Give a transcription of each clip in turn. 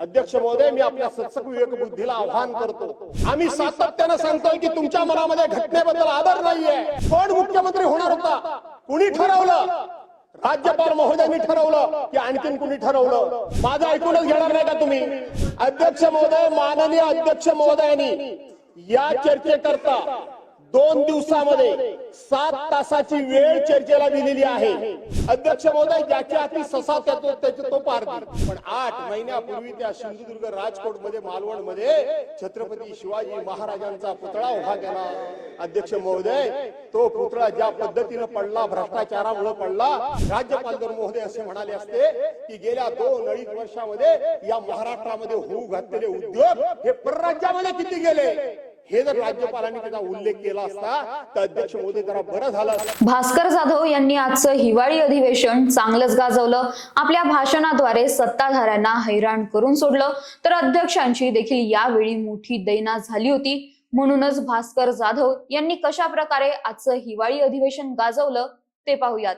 अध्यक्ष महोदय मी आपल्या सत्सक विवेक बुद्धीला आव्हान करतो. आम्ही सातत्यानं सांगतोय की तुमच्या मनामध्ये घटनेबद्दल आदर नाहीये. कोण मुख्यमंत्री होणार होता. कुणी ठरवलं? राज्यपाल महोदयांनी ठरवलं की आणखीन कुणी ठरवलं? माझं ऐकूनच घेणार नाही का तुम्ही? अध्यक्ष महोदय माननीय अध्यक्ष महोदयांनी या चर्चेकरता दोन दिवसामध्ये सात तासाची वेळ चर्चेला दिलेली आहे. अध्यक्ष महोदय ज्याच्या हाती ससा त्यातो त्याचे तो पार पण आठ महिन्यापूर्वी त्या सिंधुदुर्ग राजकोटमध्ये मालवणमध्ये छत्रपती शिवाजी महाराजांचा पुतळा उभा केला. अध्यक्ष महोदय तो पुतळा ज्या पद्धतीनं पडला भ्रष्टाचारामुळे पडला राज्यपाल जर महोदय असे म्हणाले असते की गेल्या दोन अडीच वर्षामध्ये या महाराष्ट्रामध्ये होऊ घातलेले उद्योग हे परराज्यामध्ये किती गेले? हे जर राज्यपालांनी त्याचा उल्लेख केला असता तर अध्यक्ष मोदी जरा बरं झालं भास्कर जाधव यांनी आजचं हिवाळी अधिवेशन चांगलंच गाजवलं. आपल्या भाषणाद्वारे सत्ताधाऱ्यांना हैराण करून सोडलं. तर अध्यक्षांची देखील यावेळी मोठी दैना झाली होती. म्हणूनच भास्कर जाधव यांनी कशा प्रकारे आजचं हिवाळी अधिवेशन गाजवलं ते पाहूयात.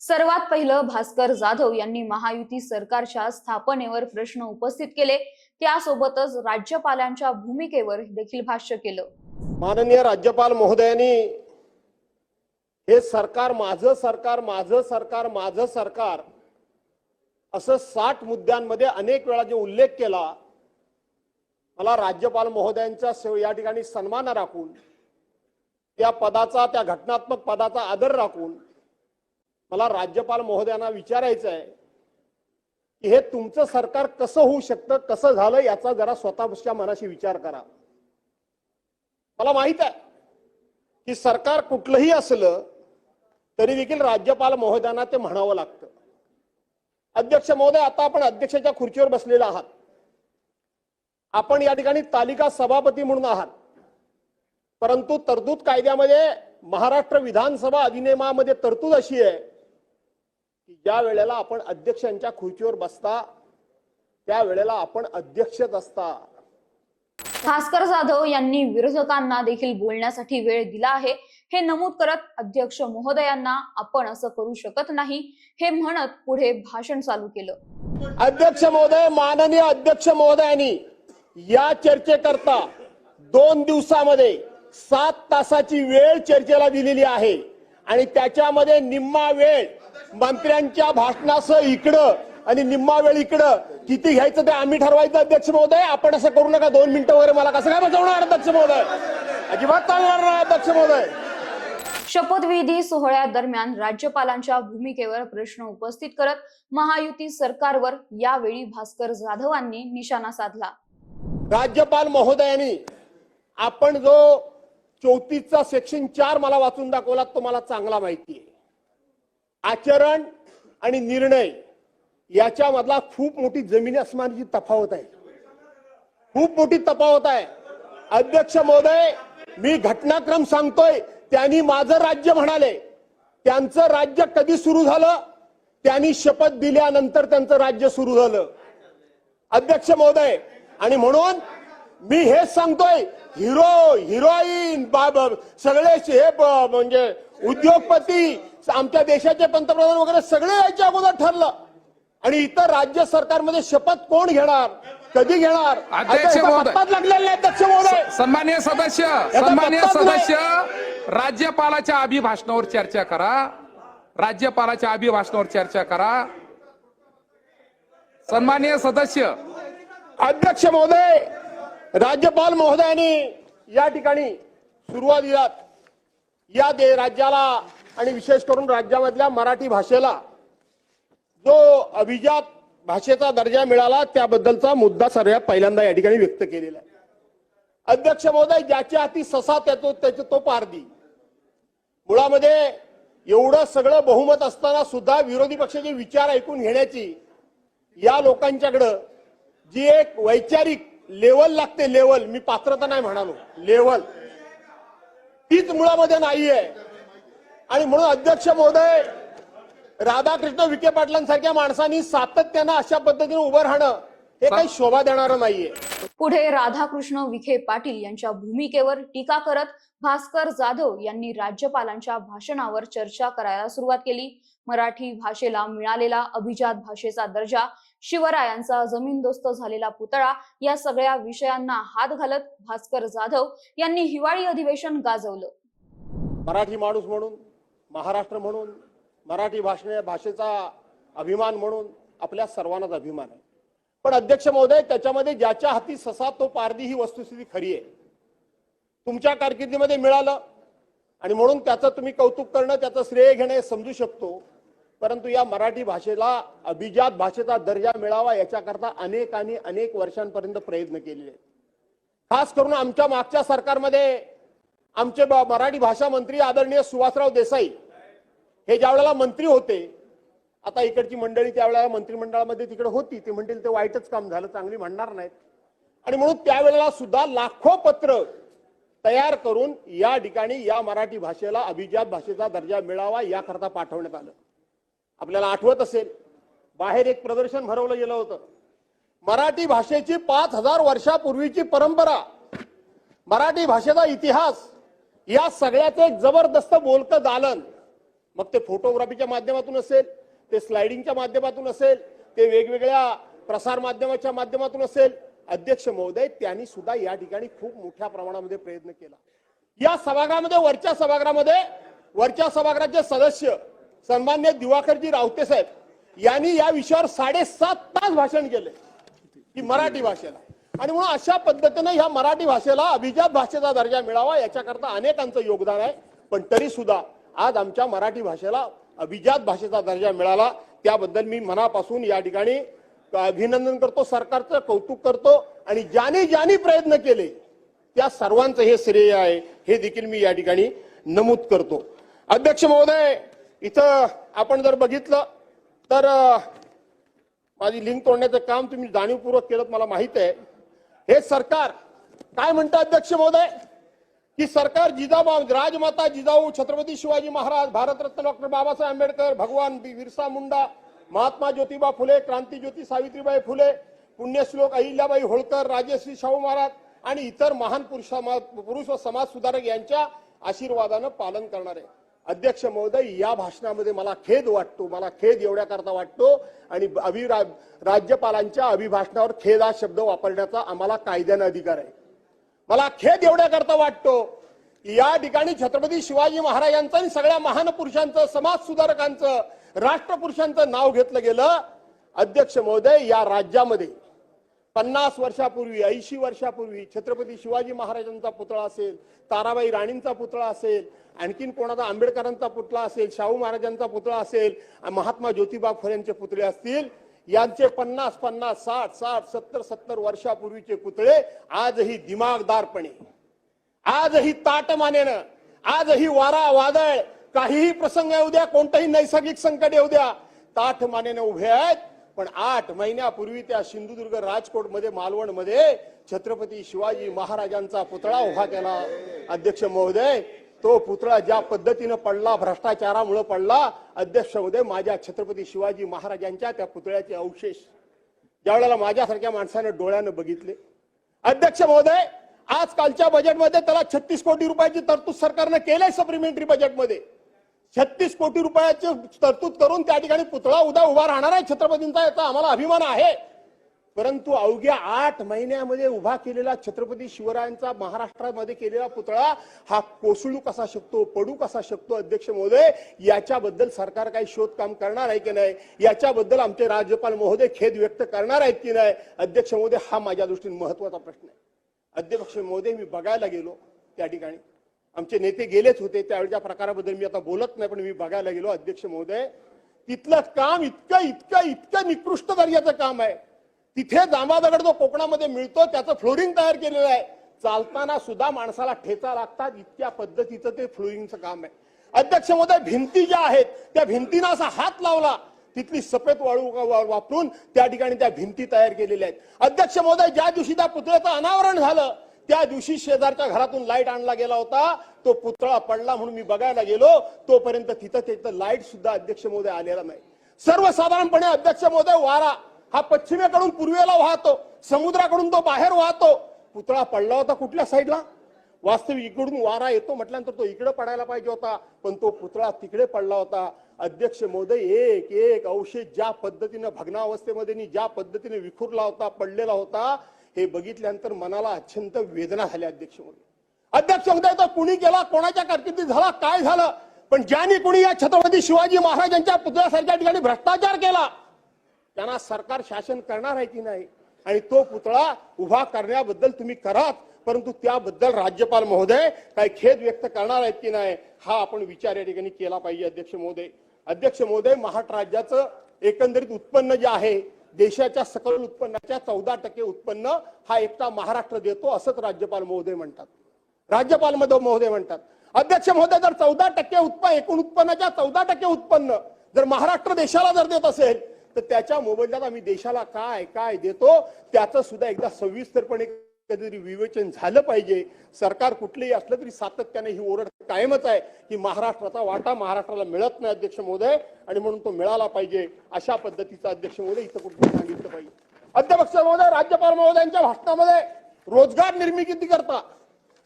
सर्वात पहिलं भास्कर जाधव यांनी महायुती सरकारच्या स्थापनेवर प्रश्न उपस्थित केले. त्यासोबतच राज्यपालांच्या भूमिकेवर देखील भाष्य केलं. माननीय राज्यपाल महोदयांनी हे सरकार माझं सरकार माझं सरकार माझं सरकार असं साठ मुद्द्यांमध्ये अनेक वेळा जे उल्लेख केला मला राज्यपाल महोदयांचा सेव- या ठिकाणी सन्मान राखून त्या पदाचा त्या घटनात्मक पदाचा आदर राखून मला राज्यपाल महोदयांना विचारायचं आहे की हे तुमचं सरकार कसं होऊ शकतं कसं झालं याचा जरा स्वतःच्या मनाशी विचार करा. मला माहीत आहे की सरकार कुठलंही असलं तरी देखील राज्यपाल महोदयांना ते म्हणावं लागतं. अध्यक्ष महोदय आता आपण अध्यक्षाच्या खुर्चीवर बसलेला आहात. आपण या ठिकाणी तालिका सभापती म्हणून आहात. परंतु तरतूद कायद्यामध्ये महाराष्ट्र विधानसभा अधिनियमामध्ये तरतूद अशी आहे की ज्या वेळेला आपण अध्यक्षांच्या खुर्चीवर बसता त्या वेळेला आपण अध्यक्षच असता. भास्कर जाधव यांनी विरोधकांना देखील बोलण्यासाठी वेळ दिला आहे. हे नमूद करत अध्यक्ष महोदयांना आपण असं करू शकत नाही हे म्हणत पुढे भाषण चालू केलं. अध्यक्ष महोदय माननीय अध्यक्ष महोदयांनी या चर्चेकरता दोन दिवसामध्ये सात तासाची वेळ चर्चेला दिलेली आहे. आणि त्याच्यामध्ये निम्मा वेळ मंत्र्यांच्या भाषणासह इकडं आणि निम्मा वेळ इकडं किती घ्यायचं ते आम्ही ठरवायचं अध्यक्ष महोदय. आपण असं करू नका. दोन मिनिटं वगैरे मला कसं काय बसवणार अध्यक्ष महोदय? अजिबात चालणार नाही अध्यक्ष महोदय. शपथविधी सोहळ्यादरम्यान राज्यपालांच्या भूमिकेवर प्रश्न उपस्थित करत महायुती सरकारवर यावेळी भास्कर जाधवांनी निशाणा साधला. राज्यपाल महोदयांनी आपण जो चौतीसचा सेक्शन चार मला वाचून दाखवला तो मला चांगला माहिती आहे. आचरण आणि निर्णय याच्यामधला खूप मोठी जमीन अस्मानाची तफावत आहे. खूप मोठी तफावत आहे. अध्यक्ष महोदय मी घटनाक्रम सांगतोय त्यांनी माझं राज्य म्हणाले. त्यांचं राज्य कधी सुरू झालं? त्यांनी शपथ दिल्यानंतर त्यांचं राज्य सुरू झालं. अध्यक्ष महोदय आणि म्हणून मी हेच सांगतोय हिरो हिरोईन बाब सगळे हे म्हणजे उद्योगपती आमच्या देशाचे पंतप्रधान वगैरे सगळे याच्या अगोदर ठरलं. आणि इतर राज्य सरकारमध्ये शपथ कोण घेणार? कधी घेणार? अध्यक्ष याचा महोदय. पत्ताच लागलेला नाही अध्यक्ष महोदय. सन्मान्य सदस्य सन्मान्य नाही. सदस्य राज्यपालाच्या अभिभाषणावर चर्चा करा. राज्यपालाच्या अभिभाषणावर चर्चा करा. सन्मान्य सदस्य. अध्यक्ष महोदय राज्यपाल महोदयांनी या ठिकाणी सुरुवातीला या दे राज्याला आणि विशेष करून राज्यामधल्या मराठी भाषेला जो अभिजात भाषेचा दर्जा मिळाला त्याबद्दलचा मुद्दा सर्वात पहिल्यांदा या ठिकाणी व्यक्त केलेला आहे. अध्यक्ष महोदय ज्याच्या हाती ससा त्याचो त्याचे तो पारदी मुळामध्ये एवढं सगळं बहुमत असताना सुद्धा विरोधी पक्षाचे विचार ऐकून घेण्याची या लोकांच्याकडं जी एक वैचारिक लेवल लागते लेवल मी पात्रता नाही म्हणालो लेवल तीच मुळामध्ये नाहीये. आणि म्हणून अध्यक्ष महोदय राधाकृष्ण विखे पाटलांसारख्या माणसांनी सातत्यानं अशा पद्धतीने उभं राहणं हे काही शोभा देणारं नाहीये. पुढे राधाकृष्ण विखे पाटील यांच्या भूमिकेवर टीका करत भास्कर जाधव यांनी राज्यपालांच्या भाषणावर चर्चा करायला सुरुवात केली. मराठी भाषेला मिळालेला अभिजात भाषेचा दर्जा शिवरायांचा जमीनदोस्त झालेला पुतळा या सगळ्या विषयांना हात घालत भास्कर जाधव यांनी हिवाळी अधिवेशन गाजवलं. मराठी माणूस म्हणून महाराष्ट्र म्हणून मराठी भाषणे भाषेचा अभिमान म्हणून आपल्या सर्वांनाच अभिमान आहे. पण अध्यक्ष महोदय त्याच्यामध्ये ज्याच्या हाती ससा तो पारदी ही वस्तुस्थिती खरी आहे. तुमच्या कारकिर्दीमध्ये मिळालं आणि म्हणून त्याचं तुम्ही कौतुक करणं त्याचं श्रेय घेणं हे समजू शकतो. परंतु या मराठी भाषेला अभिजात भाषेचा दर्जा मिळावा याच्याकरता अनेकांनी अनेक वर्षांपर्यंत प्रयत्न केलेले आहेत. खास करून आमच्या मागच्या सरकारमध्ये आमचे ब- मराठी भाषा मंत्री आदरणीय सुभाषराव देसाई हे ज्या वेळेला मंत्री होते आता इकडची मंडळी त्यावेळेला मंत्रिमंडळामध्ये तिकडे होती ते म्हणतील ते वाईटच काम झालं चांगली म्हणणार नाहीत. आणि म्हणून त्यावेळेला सुद्धा लाखो पत्र तयार करून या ठिकाणी या मराठी भाषेला अभिजात भाषेचा दर्जा मिळावा याकरता पाठवण्यात आलं. आपल्याला आठवत असेल बाहेर एक प्रदर्शन भरवलं गेलं होतं. मराठी भाषेची पाच हजार वर्षापूर्वीची परंपरा मराठी भाषेचा इतिहास या सगळ्याचं एक जबरदस्त बोलकं दालन. मग ते फोटोग्राफीच्या माध्यमातून असेल ते स्लायडिंगच्या माध्यमातून असेल ते वेगवेगळ्या प्रसार माध्यमाच्या माध्यमातून असेल अध्यक्ष महोदय त्यांनी सुद्धा या ठिकाणी खूप मोठ्या प्रमाणामध्ये प्रयत्न केला. या सभागृहामध्ये वरच्या सभागृहामध्ये वरच्या सभागृहाचे सदस्य सन्मान्य दिवाकरजी रावते साहेब यांनी या विषयावर साडेसात तास भाषण केले की मराठी भाषेला. आणि म्हणून अशा पद्धतीने ह्या मराठी भाषेला अभिजात भाषेचा दर्जा मिळावा याच्याकरता अनेकांचं योगदान आहे. पण तरी सुद्धा आज आमच्या मराठी भाषेला अभिजात भाषेचा दर्जा मिळाला. त्याबद्दल मी मनापासून या ठिकाणी अभिनंदन करतो सरकारचं कौतुक करतो आणि ज्याने ज्याने प्रयत्न केले त्या सर्वांचं हे श्रेय आहे हे देखील मी या ठिकाणी नमूद करतो. अध्यक्ष महोदय इथं आपण जर बघितलं तर माझी लिंक तोडण्याचं काम तुम्ही जाणीवपूर्वक केलं मला माहीत आहे. हे सरकार काय म्हणतं अध्यक्ष महोदय? की सरकार जिजाबा राजमाता जिजाऊ छत्रपती शिवाजी महाराज भारतरत्न डॉक्टर बाबासाहेब आंबेडकर भगवान बिरसा मुंडा महात्मा ज्योतिबा फुले क्रांती ज्योती सावित्रीबाई फुले पुण्यश्लोक अहिल्याबाई होळकर राजश्री शाहू महाराज आणि इतर महान पुरुष पुरुष व समाज सुधारक यांच्या आशीर्वादानं पालन करणार. आहे अध्यक्ष महोदय या भाषणामध्ये मला खेद वाटतो मला खेद एवढ्या करता वाटतो आणि अभि राज्यपालांच्या अभिभाषणावर खेद हा शब्द वापरण्याचा आम्हाला कायद्यानं अधिकार आहे. मला खेद एवढ्या करता वाटतो की या ठिकाणी छत्रपती शिवाजी महाराजांचं आणि सगळ्या महान पुरुषांचं समाज सुधारकांचं राष्ट्रपुरुषांचं नाव घेतलं गेलं. अध्यक्ष महोदय या राज्यामध्ये पन्नास वर्षापूर्वी ऐंशी वर्षापूर्वी छत्रपती शिवाजी महाराजांचा पुतळा असेल ताराबाई राणींचा पुतळा असेल आणखीन कोणाचा? आंबेडकरांचा पुतळा असेल शाहू महाराजांचा पुतळा असेल महात्मा ज्योतिबा फुलेंचे पुतळे असतील यांचे पन्नास पन्नास साठ साठ सत्तर सत्तर वर्षापूर्वीचे पुतळे आजही दिमागदारपणे. आजही ताटमानेनं आजही वारा वादळ काहीही प्रसंग येऊ द्या कोणतंही नैसर्गिक संकट येऊ द्या ताठमानेनं उभे आहेत पण आठ महिन्यापूर्वी त्या सिंधुदुर्ग राजकोटमध्ये मालवणमध्ये छत्रपती शिवाजी महाराजांचा पुतळा उभा केला अध्यक्ष महोदय. तो पुतळा ज्या पद्धतीनं पडला भ्रष्टाचारामुळे पडला अध्यक्ष महोदय माझ्या छत्रपती शिवाजी महाराजांच्या त्या पुतळ्याचे अवशेष. ज्या वेळेला माझ्यासारख्या माणसानं डोळ्यानं बघितले. अध्यक्ष महोदय आजकालच्या बजेटमध्ये त्याला छत्तीस कोटी रुपयाची तरतूद सरकारनं केलंय सप्लिमेंटरी बजेटमध्ये छत्तीस कोटी रुपयाची तरतूद करून त्या ठिकाणी पुतळा उद्या उभा राहणार आहे छत्रपतींचा याचा आम्हाला अभिमान आहे. परंतु अवघ्या आठ महिन्यामध्ये उभा केलेला छत्रपती शिवरायांचा महाराष्ट्रामध्ये केलेला पुतळा हा कोसळू कसा शकतो पडू कसा शकतो अध्यक्ष महोदय याच्याबद्दल सरकार काही शोधकाम करणार आहे की नाही? याच्याबद्दल आमचे राज्यपाल महोदय खेद व्यक्त करणार आहेत की नाही? अध्यक्ष महोदय हा माझ्या दृष्टीने महत्त्वाचा प्रश्न आहे. अध्यक्ष महोदय मी बघायला गेलो त्या ठिकाणी. आमचे नेते गेलेच होते त्यावेळच्या प्रकाराबद्दल मी आता बोलत नाही पण मी बघायला गेलो अध्यक्ष महोदय. तिथलं काम इतकं इतकं इतकं निकृष्ट दर्जाचं काम आहे. तिथे जांभा जो कोकणामध्ये मिळतो त्याचं फ्लोरिंग तयार केलेलं आहे. चालताना सुद्धा माणसाला ठेचा लागतात इतक्या पद्धतीचं ते फ्लोरिंगचं काम आहे. अध्यक्ष महोदय भिंती ज्या आहेत त्या भिंतीनं असा हात लावला. तिथली सफेद वाळू वापरून त्या ठिकाणी त्या भिंती तयार केलेल्या आहेत. अध्यक्ष महोदय ज्या दिवशी त्या पुतळ्याचं अनावरण झालं त्या दिवशी शेजारच्या घरातून लाइट आणला गेला होता. तो पुतळा पडला म्हणून मी बघायला गेलो. तोपर्यंत तिथं तिथं लाइट सुद्धा अध्यक्ष महोदय आलेला नाही. सर्वसाधारणपणे अध्यक्ष महोदय वारा हा पश्चिमेकडून पूर्वेला वाहतो. समुद्राकडून तो बाहेर वाहतो. पुतळा पडला होता कुठल्या साईडला? वास्तविक इकडून वारा येतो म्हटल्यानंतर तो इकडे पडायला पाहिजे होता. पण तो पुतळा तिकडे पडला होता. अध्यक्ष महोदय एक एक अवशेष ज्या पद्धतीनं भग्नावस्थेमध्ये ज्या पद्धतीने विखुरला होता पडलेला होता हे बघितल्यानंतर मनाला अत्यंत वेदना झाल्या अध्यक्ष महोदय अध्यक्ष महोदय येतो कुणी गेला? कोणाच्या कारकिर्दीत झाला? काय झालं? पण ज्यांनी कुणी या छत्रपती शिवाजी महाराजांच्या पुतळ्यासारख्या ठिकाणी भ्रष्टाचार केला त्यांना सरकार शासन करणार आहे की नाही? आणि तो पुतळा उभा करण्याबद्दल तुम्ही करात परंतु त्याबद्दल राज्यपाल महोदय काही खेद व्यक्त करणार आहेत की नाही हा आपण विचार या ठिकाणी केला पाहिजे अध्यक्ष महोदय. अध्यक्ष महोदय महाराष्ट्र राज्याचं एकंदरीत उत्पन्न जे आहे देशाच्या सकल उत्पन्नाच्या चौदा टक्के उत्पन्न हा एकटा महाराष्ट्र देतो असंच राज्यपाल महोदय म्हणतात. राज्यपाल महोदय म्हणतात. अध्यक्ष महोदय जर चौदा टक्के उत्पन्न एकूण उत्पन्नाच्या चौदा टक्के उत्पन्न जर महाराष्ट्र देशाला जर देत असेल तर त्याच्या मोबदल्यात आम्ही देशाला काय काय देतो त्याचं सुद्धा एकदा सविस्तरपणे कधीतरी विवेचन झालं पाहिजे. सरकार कुठलेही असलं तरी सातत्याने ही ओरड कायमच आहे की महाराष्ट्राचा वाटा महाराष्ट्राला मिळत नाही अध्यक्ष महोदय. आणि म्हणून तो मिळाला पाहिजे अशा पद्धतीचा अध्यक्ष महोदय इथं कुठे सांगितलं पाहिजे. अध्यक्ष महोदय राज्यपाल महोदयांच्या भाषणामध्ये रोजगार निर्मिती करता?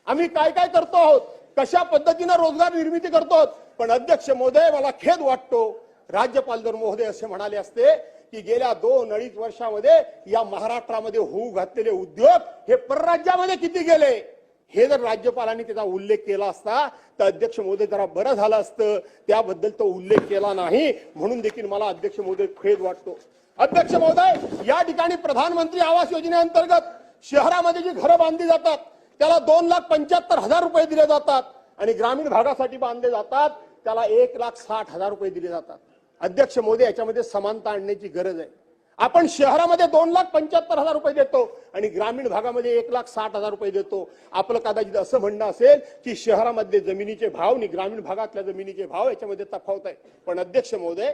आम्ही काय काय करतो आहोत? कशा पद्धतीनं रोजगार निर्मिती करतो आहोत? पण अध्यक्ष महोदय मला खेद वाटतो राज्यपाल जर महोदय असे म्हणाले असते की गेल्या दोन अडीच वर्षामध्ये या महाराष्ट्रामध्ये होऊ घातलेले उद्योग हे परराज्यामध्ये किती गेले? हे जर राज्यपालांनी त्याचा उल्लेख केला असता तर अध्यक्ष मोदी जरा बरं झालं असतं. त्याबद्दल तो उल्लेख केला नाही. म्हणून देखील मला अध्यक्ष मोदी खेद वाटतो. अध्यक्ष महोदय या ठिकाणी प्रधानमंत्री आवास योजनेअंतर्गत शहरामध्ये जी घरं बांधली जातात त्याला दोन लाख पंच्याहत्तर हजार रुपये दिले जातात. आणि ग्रामीण भागासाठी बांधले जातात त्याला एक लाख साठ हजार रुपये दिले जातात. अध्यक्ष मोदी याच्यामध्ये समानता आणण्याची गरज आहे. आपण शहरामध्ये दोन लाख पंच्याहत्तर हजार रुपये देतो आणि ग्रामीण भागामध्ये एक लाख साठ हजार रुपये देतो. आपलं कदाचित असं म्हणणं असेल की शहरामध्ये जमिनीचे भाव आणि ग्रामीण भागातल्या जमिनीचे भाव याच्यामध्ये तफावत आहे. पण अध्यक्ष महोदय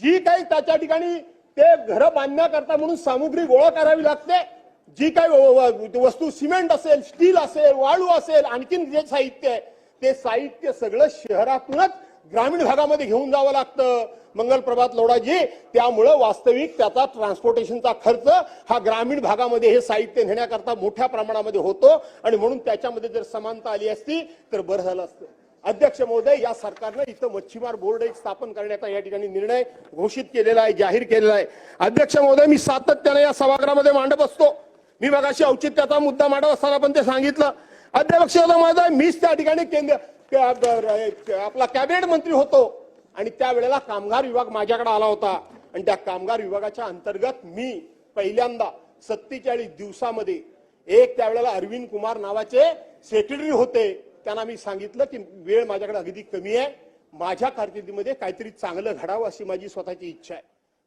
जी काही त्याच्या ठिकाणी ते घर बांधण्याकरता म्हणून सामुग्री गोळा करावी लागते जी काही वस्तू सिमेंट असेल स्टील असेल वाळू असेल आणखीन जे साहित्य आहे ते साहित्य सगळं शहरातूनच ग्रामीण भागामध्ये घेऊन जावं लागतं. मंगल प्रभात लोडाजी त्यामुळं वास्तविक त्याचा ट्रान्सपोर्टेशनचा खर्च हा ग्रामीण भागामध्ये हे साहित्य नेण्याकरता मोठ्या प्रमाणामध्ये होतो. आणि म्हणून त्याच्यामध्ये जर समानता आली असती तर बरं झालं असतं. अध्यक्ष महोदय या सरकारनं इथं मच्छीमार बोर्ड एक स्थापन करण्याचा या ठिकाणी निर्णय घोषित केलेला आहे जाहीर केलेला आहे. अध्यक्ष महोदय मी सातत्याने या सभागृहामध्ये मांडत असतो. मी मगाशी औचित्याचा मुद्दा मांडत असताना पण ते सांगितलं. अध्यक्ष महोदय मीच त्या ठिकाणी केंद्र आपला कॅबिनेट मंत्री होतो. आणि त्यावेळेला कामगार विभाग माझ्याकडे आला होता. आणि त्या कामगार विभागाच्या अंतर्गत मी पहिल्यांदा सत्तेचाळीस दिवसामध्ये एक त्यावेळेला अरविंद कुमार नावाचे सेक्रेटरी होते. त्यांना मी सांगितलं की वेळ माझ्याकडे अगदी कमी आहे. माझ्या कारकिर्दीमध्ये काहीतरी चांगलं घडावं अशी माझी स्वतःची इच्छा आहे.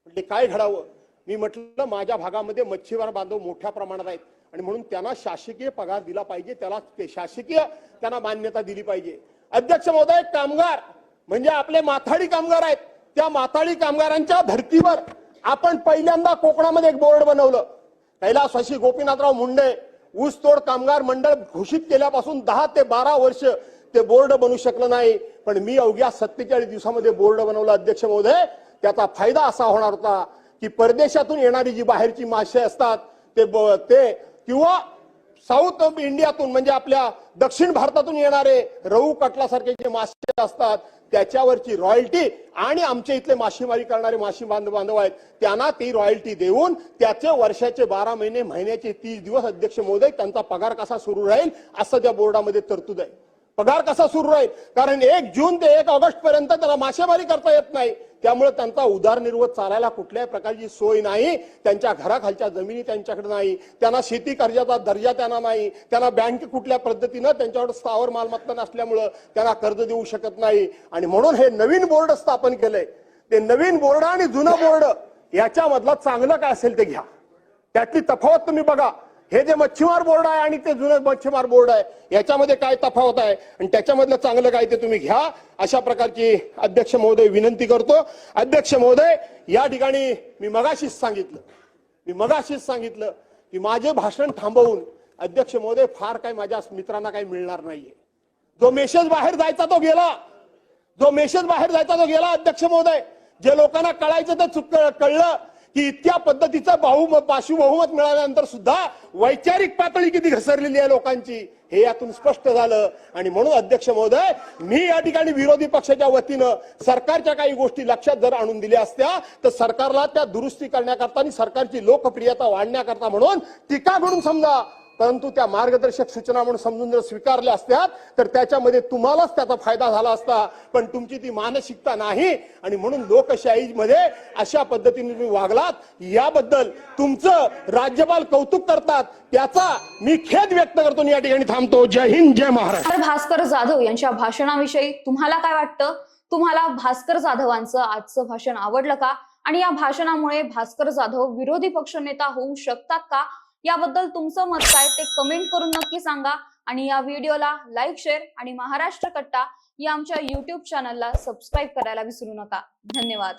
म्हणजे काय घडावं? मी म्हटलं माझ्या भागामध्ये मच्छीमार बांधव मोठ्या प्रमाणात आहेत. आणि म्हणून त्यांना शासकीय पगार दिला पाहिजे त्याला ते शासकीय त्यांना मान्यता दिली पाहिजे. अध्यक्ष महोदय कामगार म्हणजे आपले माथाडी कामगार आहेत त्या माथाडी कामगारांच्या धर्तीवर आपण पहिल्यांदा कोकणामध्ये एक बोर्ड बनवलं. कैलासवासी गोपीनाथराव मुंडे ऊसतोड कामगार मंडळ घोषित केल्यापासून दहा ते बारा वर्ष ते बोर्ड बनू शकलं नाही. पण मी अवघ्या सत्तेचाळीस दिवसामध्ये बोर्ड बनवलं अध्यक्ष महोदय. त्याचा फायदा असा होणार होता की परदेशातून येणारी जी बाहेरची मासे असतात ते ब- ते किंवा साऊथ ऑफ इंडियातून म्हणजे आपल्या दक्षिण भारतातून येणारे रहू कटलासारखे जे मासे असतात त्याच्यावरची रॉयल्टी आणि आमच्या इथले मासेमारी करणारे मासे बांधव बांधव आहेत त्यांना ती रॉयल्टी देऊन त्याचे वर्षाचे बारा महिने महिन्याचे तीस दिवस अध्यक्ष मोदय त्यांचा पगार कसा सुरू राहील असं त्या बोर्डामध्ये तरतूद आहे. पगार कसा सुरू राहील? कारण एक जून ते एक ऑगस्ट पर्यंत त्याला मासेमारी करता येत नाही. त्यामुळे त्यांचा उदारनिर्वाह चालायला कुठल्याही प्रकारची सोय नाही. त्यांच्या घराखालच्या जमिनी त्यांच्याकडे नाही. त्यांना शेती कर्जाचा दर्जा त्यांना नाही. त्यांना बँक कुठल्या पद्धतीनं त्यांच्याकडे स्थावर मालमत्ता नसल्यामुळं त्यांना कर्ज देऊ शकत नाही. आणि म्हणून हे नवीन बोर्ड स्थापन केलंय. ते नवीन बोर्ड आणि जुनं बोर्ड याच्यामधला चांगलं काय असेल ते घ्या. त्यातली तफावत तुम्ही बघा. हे जे मच्छीमार बोर्ड आहे आणि ते जुनं मच्छीमार बोर्ड आहे याच्यामध्ये काय तफावत आहे? आणि त्याच्यामधलं चांगलं काय ते तुम्ही घ्या. अशा प्रकारची अध्यक्ष महोदय विनंती करतो. अध्यक्ष महोदय या ठिकाणी मी मगाशीच सांगितलं. मी मगाशीच सांगितलं की माझे भाषण थांबवून अध्यक्ष महोदय फार काय माझ्या मित्रांना काही मिळणार नाहीये. जो मेसेज बाहेर जायचा तो गेला. जो मेसेज बाहेर जायचा तो गेला अध्यक्ष महोदय. जे लोकांना कळायचं ते चुक कळलं. की इतक्या पद्धतीचा बहु पाशु बहुमत मिळाल्यानंतर सुद्धा वैचारिक पातळी किती घसरलेली आहे लोकांची हे यातून स्पष्ट झालं. आणि म्हणून अध्यक्ष महोदय मी या ठिकाणी विरोधी पक्षाच्या वतीनं सरकारच्या काही गोष्टी लक्षात जर आणून दिल्या असत्या तर सरकारला त्या दुरुस्ती करण्याकरता आणि सरकारची लोकप्रियता वाढण्याकरता म्हणून टीका म्हणून समजा परंतु त्या मार्गदर्शक सूचना म्हणून समजून जर स्वीकारल्या असत्या तर त्याच्यामध्ये तुम्हालाच त्याचा फायदा झाला असता. पण तुमची ती मानसिकता नाही. आणि म्हणून लोकशाहीमध्ये अशा पद्धतीने तुम्ही वागलात याबद्दल तुमचं राज्यपाल कौतुक करतात त्याचा मी खेद व्यक्त करतो या ठिकाणी थांबतो. जय हिंद जय महाराष्ट्र. भास्कर जाधव यांच्या भाषणाविषयी तुम्हाला काय वाटतं? तुम्हाला भास्कर जाधवांचं आजचं भाषण आवडलं का? आणि या भाषणामुळे भास्कर जाधव विरोधी पक्षनेता होऊ शकतात का? याबद्दल तुमचं मत काय ते कमेंट करून नक्की सांगा. आणि या व्हिडिओला लाईक शेअर आणि महाराष्ट्र कट्टा या आमच्या युट्यूब चॅनलला सबस्क्राईब करायला विसरू नका. धन्यवाद.